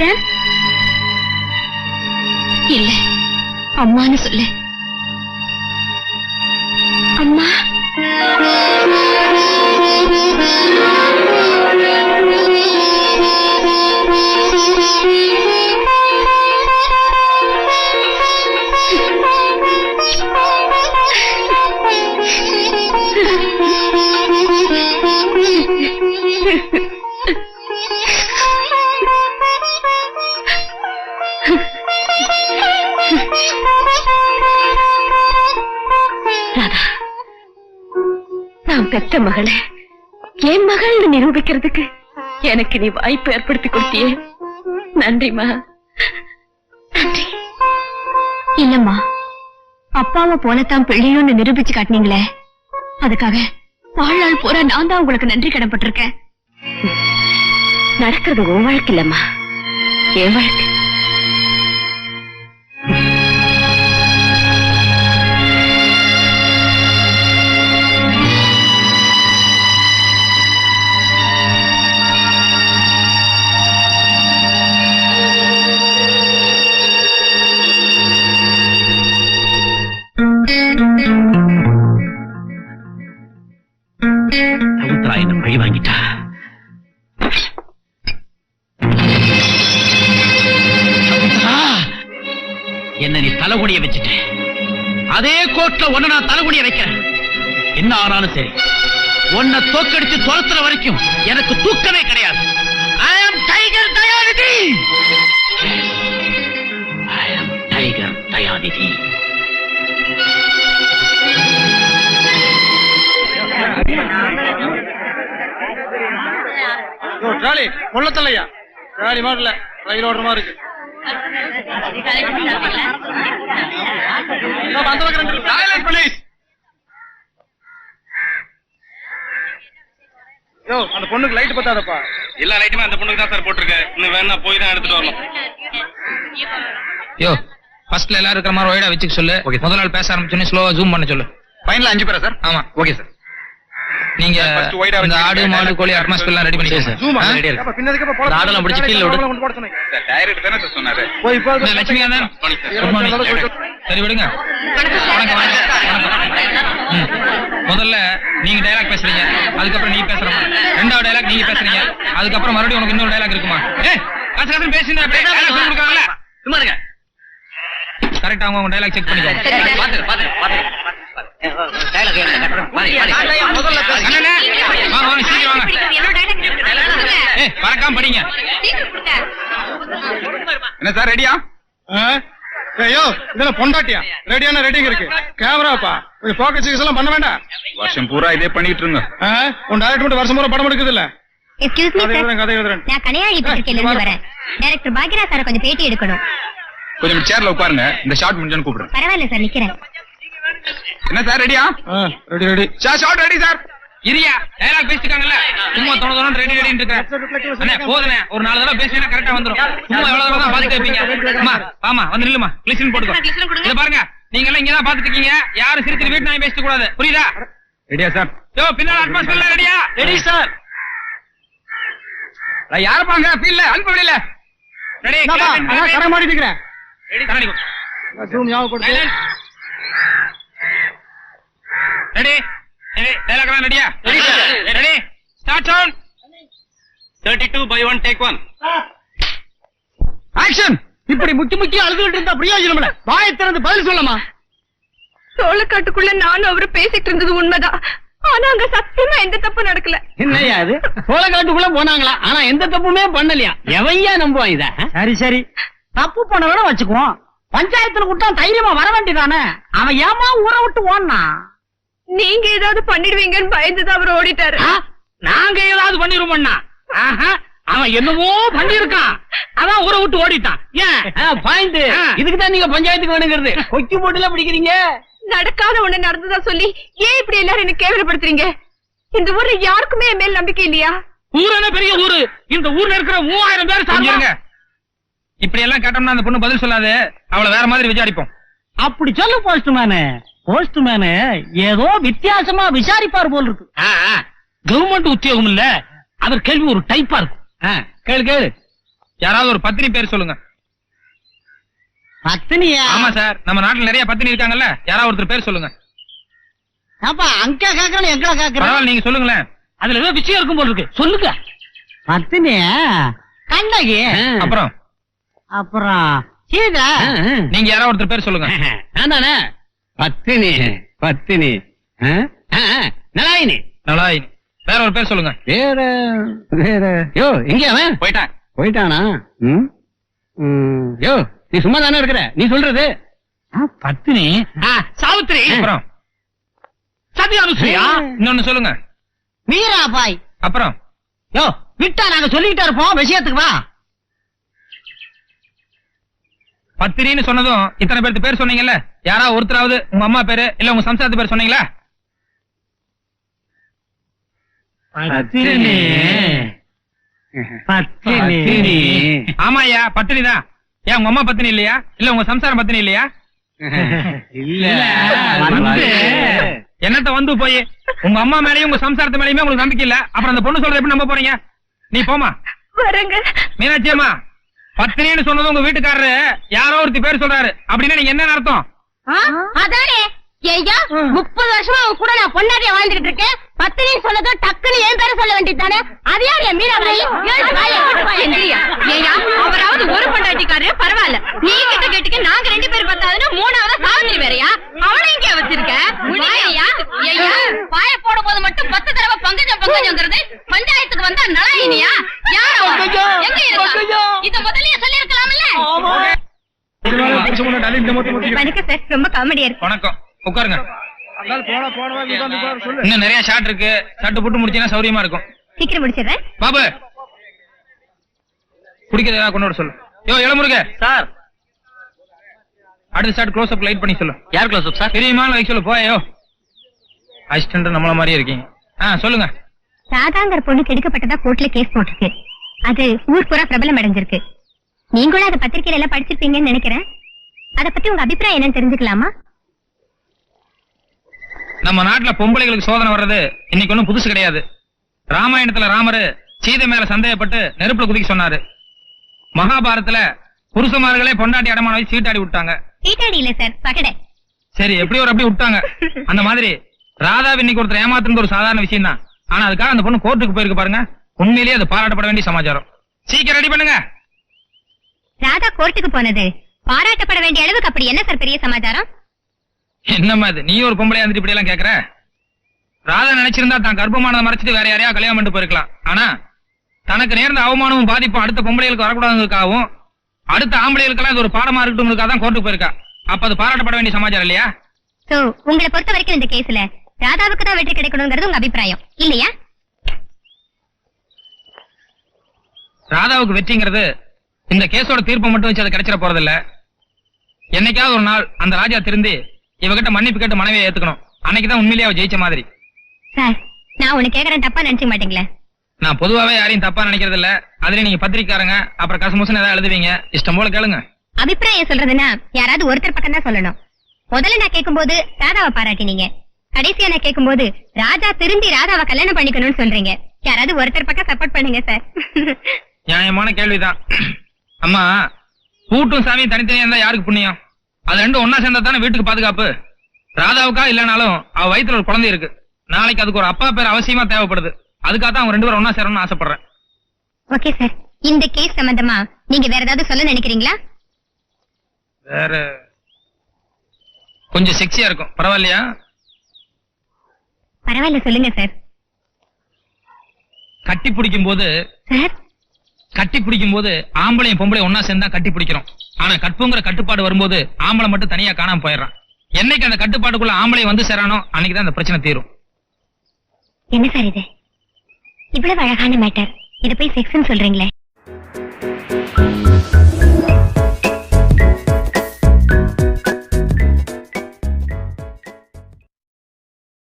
Madam இல்ல. அம்மான்னு சொல்லு. அம்மா. Ha ha ha. பெத்த மகளை. என் மகள்னு நிரூபிக்கிறதுக்கு எனக்கு நீ வாய்ப்பு ஏற்படுத்தி கொடுத்தியே. நன்றிமா நன்றி. இல்லம்மா. அப்பாவை போலத்தான் பிள்ளையோன்னு நிரூபிச்சு காட்டினீங்களே. அதுக்காக வாழ்நாள் பூரா நான் தான் உங்களுக்கு நன்றி கடன்பட்டிருக்கேன். நடக்கிறது உன் வாழ்க்கை இல்லம்மா. என் வாழ்க்கை. தலைகுனிய வச்சுட்டேன் அதே கோர்ட்ல ஒன்ன நான் தலைகுனிய வைக்கிறேன். என்ன ஆனாலும் சரி. உன்னை தோக்கடிச்சு துரத்துற வரைக்கும் எனக்கு தூக்கமே கிடையாது. I am tiger Dayanidhi I am tiger Dayanidhi trolley கொள்ளத்தலையா trolley மாதிரி ரயில் ஓடுற மாதிரி இருக்கு. அந்த பொண்ணுக்கு லைட் பத்தாதப்பா. எல்லா லைட்டுமே அந்த பொண்ணுக்கு தான் சார் போட்டிருக்கு. இன்னும் வேணா போய் தான் எடுத்துட்டு வரணும். யோ ஃபர்ஸ்ட்ல எல்லாரும் இருக்கிற மாதிரி ஒய்டா வச்சுக்க சொல்லு. முதல் நாள் பேச ஆரம்பிச்சோன்னே ஸ்லோவா ஜூம் பண்ண சொல்லு. ஃபைனல் அஞ்சு பேரா சார் ஆமா. ஓகே சார் நீங்க இந்த ஆடு மாடு கோழி அட்மாஸ்பியர் எல்லாம் ரெடி பண்ணி ஜூம் ஆ? ரெடியா இருக்கு பின்னதுக்கு பிடிச்சு கீழே விடு. கொண்டு போட சொன்னீங்க. சார் டைரக்ட் தானே சார் சொன்னாரு. போய் இப்போ என்ன, லட்சுமிகாந்தன் குட் மார்னிங் சரி விடுங்க. முதல்ல நீங்க டயலாக் பேசுறீங்க. அதுக்கப்புறம் நீ பேசுற ரெண்டாவது டயலாக் நீங்க பேசுறீங்க. அதுக்கப்புறம் மறுபடியும் உனக்கு இன்னொரு டயலாக் இருக்குமா? ஏ கச பேசினா கொடுக்குறாங்கல்ல? சும்மா இருங்க. கரெக்டா அவங்க உங்க டயலாக் செக் பண்ணிக்கோ பாத்து பாத்து பாத்து டயலாக் மறக்காம படிங்க. என்ன சார் ரெடியா ஐயோ இதெல்லாம் பொண்டாட்டியா? ரெடியான ரெடிங்க இருக்கு. கேமராப்பா கொஞ்சம் எல்லாம் பண்ண வேண்டாம். வருஷம் பூரா இதே பண்ணிட்டு இருங்க? உன் டைரக்டர் மட்டும் வருஷம் பூரா படம் எடுக்குது இல்ல? எக்ஸ்கியூஸ் மீ கதை சார் எழுதுறேன் கதை எழுதுறேன். நான் கனையாளி பத்திரிகையில இருந்து வரேன். டைரக்டர் பாக்யரா சார் கொஞ்சம் பேட்டி எடுக்கணும். கொஞ்சம் சேர்ல உட்காருங்க. இந்த ஷார்ட் முடிஞ்சான்னு கூப்பிடுறேன். பரவாயில்ல சார் நிக்கிறேன். என்ன சார் ரெடியா ready ready shot ready sir. இரியா டயலாக் பேசிட்டாங்கல்ல? சும்மா தொண தொண ரெடி ரெடின்னு இருக்க அண்ணே போதுனே ஒரு நாலு தடவை பேசினா கரெக்டா வந்துரும். சும்மா எவ்வளவு தடவை தான் பாத்துட்டு இருப்பீங்க? அம்மா ஆமா வந்து நில்லுமா கிளிசன் போட்டுக்கோ. இத பாருங்க நீங்க எல்லாம் இங்க தான் பாத்துட்டு இருக்கீங்க யாரும் சிரிச்சு வீட்டு நாய் பேசிட்டு கூடாது. புரியுதா? ரெடியா சார் யோ பின்னால அட்மாஸ்பியர்ல ரெடியா ரெடி சார் யாருப்பாங்க ஃபீல்ல அனுப்ப வெளியில ரெடி கரை மாட்டிட்டு இருக்கிறேன். ரெடி கண்ணாடி ஜூம் ஞாபகப்படுத்து. ரெடி ரெடி டயலாக் எல்லாம் ரெடியா Ready, sir. Ready start sound thirty two by one take one action இப்படி முக்கி முக்கி அழுதுகிட்டு இருந்தா பிரயோஜனம் இல்ல. வாயை திறந்து பதில் சொல்லமா சோளக்காட்டுக்குள்ள நானும் அவரு பேசிட்டு இருந்தது உண்மைதான். ஆனா அங்க சத்தியமா எந்த தப்பு நடக்கல. என்னையா அது? சோளக்காட்டுக்குள்ள போனாங்களா? ஆனா எந்த தப்புமே பண்ணலையா? எவையா நம்புவான் இத சரி சரி. தப்பு பண்ணவன வச்சுக்குவோம். பஞ்சாயத்துல விட்டா தைரியமா வர வேண்டியதானே? அவன் ஏமா ஊரை விட்டு ஓடனா நீங்க ஏதாவது பண்ணிடுவீங்கன்னு பயந்துதான் அவர் ஓடிட்டாரு. நாங்க ஏதாவது பண்ணிருவோம்னா ஆஹா அவன் என்னமோ பண்ணிருக்கான் அதான் ஊரை விட்டு ஓடிட்டான். ஏன்? பாயிண்ட் இதுக்கு தான் நீங்க பஞ்சாயத்துக்கு வேணுங்கிறது. கொக்கி போட்டுல பிடிக்கிறீங்க நடக்காத ஒண்ணு நடந்ததா சொல்லி ஏன் இப்படி எல்லாரும் என்ன கேவலப்படுத்துறீங்க? இந்த ஊர்ல யாருக்குமே என் மேல் நம்பிக்கை இல்லையா? ஊர் என்ன பெரிய ஊரு? இந்த ஊர்ல இருக்கிற மூவாயிரம் பேர் சாப்பிடுங்க இப்படி எல்லாம் கேட்டோம்னா அந்த பொண்ணு பதில் சொல்லாது. அவளை வேற மாதிரி விசாரிப்போம். அப்படி சொல்லு போஸ்ட்மேனு போஸ்ட்மேனு ஏதோ வித்தியாசமா விசாரிப்பார் போல் இருக்கு கவர்மெண்ட் உத்தியோகம் இல்ல அவர் கேள்வி ஒரு டைப்பா இருக்கும் கேளு கேளு. யாராவது ஒரு பத்தினி பேர் சொல்லுங்க. பத்தினியா? ஆமா சார். நம்ம நாட்டுல நிறைய பத்தினி இருக்காங்கல்ல யாராவது ஒருத்தர் பேர் சொல்லுங்க. அப்பா அங்க கேக்குறேன் எங்களை கேக்குறேன். நீங்க சொல்லுங்களேன். அதுல ஏதோ விஷயம் இருக்கும் போல இருக்கு சொல்லுங்க. பத்தினியா? கண்ணகி. அப்புறம்? அப்புறம் சீதா. நீங்க யாராவது ஒருத்தர் பேர் சொல்லுங்க. நான் தானே? பத்தினி பத்தினி. நலாயினி. நலாயினி. வேற ஒரு பேர் சொல்லுங்க. வேற வேற. யோ எங்க அவன். போயிட்டேன். போயிட்டானா? ம்? ம், யோ நீ சும்மா தானே இருக்கிற? நீ சொல்றது. பத்தினி. சாவித்திரி. அப்புறம்? சத்யா அனுசுயா இன்னொன்னு சொல்லுங்க. மீராபாய். அப்புறம்? யோ விட்டா நாங்க சொல்லிக்கிட்டே இருப்போம். விஷயத்துக்கு வா. பத்திரின்னு சொன்னதும் இத்தனை பேருக்கு பேர் சொன்னீங்கல்ல? யாராவது ஒருத்தராவது உங்க அம்மா பேரு இல்ல உங்க சம்சாரத்து பேர் சொன்னீங்களா? பத்தினி பத்தினி ஆமா ஐயா பத்தினி தான். ஏன் உங்க அம்மா பத்தினி இல்லையா? இல்ல உங்க சம்சாரம் பத்தினி இல்லையா? இல்ல. வந்து. என்னத்த வந்து போய்? உங்க அம்மா மேலயும் உங்க சம்சாரத்து மேலயுமே உங்களுக்கு நம்பிக்கை இல்ல? அப்புறம் அந்த பொண்ணு சொல்றது எப்படி நம்ப போறீங்க? நீ போமா வரங்க. மீனாட்சி அம்மா. பத்தினின்னு சொன்னது உங்க வீட்டுக்காரரு. யாரோ ஒருத்தி பேர் சொல்றாரு. அப்படின்னா நீங்க என்ன அர்த்தம்? அதானே. ஐயா முப்பது வருஷமா அவன் கூட நான் பொன்னாடியா வாழ்ந்துகிட்டு இருக்கேன். பத்தினி சொன்னதும் டக்குன்னு என் பேரை சொல்ல வேண்டியதானே அது யார் என் மீனாபாய் ஐயா அவராவது ஒரு பொண்டாட்டிக்காரு பரவாயில்ல. நீ கிட்ட கேட்டுக்க நாங்க ரெண்டு பேர் பத்தாதுன்னு மூணாவது சாவித்திரி வேறயா? அவனை இங்க வச்சிருக்க? ஐயா ஐயா பாய போட போது மட்டும் பத்து தடவை பங்கஜம் பங்கஜங்கிறது பஞ்சாயத்துக்கு வந்தா நலாயினியா? இத முதல்லயே சொல்லிருக்கலாம்ல வணக்கம் சார். ரொம்ப காமெடியா இருக்கு. வணக்கம். உட்காருங்க. இன்னும் நிறைய ஷாட் இருக்கு. ஷாட் போட்டு முடிச்சீங்கன்னா சௌரியமா இருக்கும். சீக்கிரம் முடிச்சிடுறேன். பாபு. குடிக்கிறது கொண்டு வர சொல்லு. யோ இளமுருக. சார். அடுத்த ஷாட் க்ளோஸ் அப் லைட் பண்ணி சொல்லு. யார் க்ளோஸ் அப் சார்? தெரியுமா லைக் சொல்லு. போயோ அசிஸ்டன்ட் நம்மள மாதிரியே இருக்கீங்க. ஆ சொல்லுங்க. ராதாங்கிற பொண்ணு கெடுக்கப்பட்டதா கோர்ட்ல கேஸ் போட்டிருக்கு. அது ஊர் பூரா பிரபலம் அடைஞ்சிருக்கு. நீங்களும் அதை பத்திரிக்கையில எல்லாம் படிச்சிருப்பீங்கன்னு நினைக்கிறேன். அத பத்தி உங்க அபிப்பிராயம் என்னன்னு தெரிஞ்சுக்கலாமா? நம்ம நாட்டுல பொம்பளைகளுக்கு சோதனை வர்றது இன்னைக்கு ஒண்ணும் புதுசு கிடையாது. ராமாயணத்துல ராமரு சீதை மேல சந்தேகப்பட்டு நெருப்புல குதிக்க சொன்னாரு. மகாபாரதத்துல புருஷமார்களே பொண்டாட்டி அடமான வச்சு சீட்டாடி விட்டாங்க. சீட்டாடி இல்ல சார் பகடை. சரி எப்படி ஒரு அப்படி விட்டாங்க. அந்த மாதிரி ராதாவை இன்னைக்கு ஒருத்தர் ஏமாத்துறது ஒரு சாதாரண விஷயம் தான் ஆனா அதுக்காக அந்த பொண்ணு கோர்ட்டுக்கு போயிருக்கு பாருங்க. உண்மையிலேயே அது பாராட்டப்பட வேண்டிய சமாச்சாரம். சீக்கிரம் ரெடி பண்ணுங்க. ராதா கோர்ட்டுக்கு போனது. பாராட்டப்பட வேண்டிய அளவுக்கு அப்படி என்ன சார் பெரிய சமாச்சாரம்? என்னம்மா இது? நீ ஒரு பொம்பளையா இருந்துட்டு இப்படி எல்லாம் கேக்குற? ராதா நினைச்சிருந்தா தான் கர்ப்பமானதை மறைச்சிட்டு வேற யாரையா கல்யாணம் பண்ணிட்டு போயிருக்கலாம். ஆனா தனக்கு நேர்ந்த அவமானமும் பாதிப்பும் அடுத்த பொம்பளைகளுக்கு வரக்கூடாதுக்காகவும் அடுத்த ஆம்பளைகளுக்கெல்லாம் இது ஒரு பாடமா இருக்கட்டும்னுக்காக தான் கோர்ட்டுக்கு போயிருக்கா. அப்ப அது பாராட்டப்பட வேண்டிய சமாச்சாரம் இல்லையா? உங்களை பொறுத்த வரைக்கும் இந்த கேஸ்ல ராதாவுக்கு தான் வெற்றி கிடைக்கணுங்கிறது உங்க அபிப்பிராயம். இல்லையா? ராதாவுக்கு வெற்றிங்கிறது இந்த கேஸோட தீர்ப்பை மட்டும் வச்சு அது கிடைச்சிட போறதில்ல. என்னைக்காவது ஒரு நாள் அந்த ராஜா திருந்தி இவகிட்ட மன்னிப்பு கேட்டு மனைவியை ஏத்துக்கணும். அன்னைக்குதான் உண்மையிலேயே அவ ஜெயிச்ச மாதிரி. சார் நான் உனக்கு கேக்குறேன் தப்பா நினைச்சுக்க மாட்டீங்களே? நான் பொதுவாவே யாரையும் தப்பா நினைக்கிறது இல்ல அதுலயும் நீங்க பத்திரிக்காரங்க அப்புறம் கசமுசன் ஏதாவது எழுதுவீங்க. இஷ்டம் போல கேளுங்க. அபிப்பிராயம் சொல்றதுன்னா யாராவது ஒருத்தர் பக்கம் தான் சொல்லணும். முதல்ல நான் கேட்கும்போது ராதாவை பாராட்டினீங்க கடைசியா நான் கேட்கும்போது ராஜா திரும்பி ராதாவை கல்யாணம் பண்ணிக்கணும்னு சொல்றீங்க. யாராவது ஒருத்தர் பக்கம் சப்போர்ட் பண்ணுங்க சார். நியாயமான கேள்விதான். அம்மா பூட்டும் சாமியும் தனித்தனியா இருந்தா யாருக்கு புண்ணியம்? அது ரெண்டும் ஒன்னா சேர்ந்தா தானே வீட்டுக்கு பாதுகாப்பு? ராதாவுக்கா இல்லனாலும் அவ வயித்துல ஒரு குழந்தை இருக்கு. நாளைக்கு அதுக்கு ஒரு அப்பா பேர் அவசியமா தேவைப்படுது. அதுக்காக தான் அவங்க ரெண்டு பேரும் ஒன்னா சேரணும்னு ஆசைப்படுறேன். Okay sir. இந்த கேஸ் சம்பந்தமா நீங்க வேற ஏதாவது சொல்ல நினைக்கிறீங்களா? வேற கொஞ்சம் செக்ஸியா இருக்கும். பரவாயில்லையா? பரவாயில்ல சொல்லுங்க சார். கட்டி பிடிக்கும் போது சார்? கட்டி பிடிக்கும் போது ஆம்பளையும் பொம்பளையும் ஒன்னா சேர்ந்தா கட்டி பிடிக்கிறோம். ஆனா கற்புங்கிற கட்டுப்பாடு வரும்போது ஆம்பளை மட்டும் தனியா காணாம போயிடுறான். என்னைக்கு அந்த கட்டுப்பாட்டுக்குள்ள ஆம்பளை வந்து சேரானோ அன்னைக்குதான் அந்த பிரச்சனை தீரும். என்ன சார் இது? இவ்வளவு அழகான மேட்டர் இதை போய் செக்ஸ்ன்னு சொல்றீங்களே.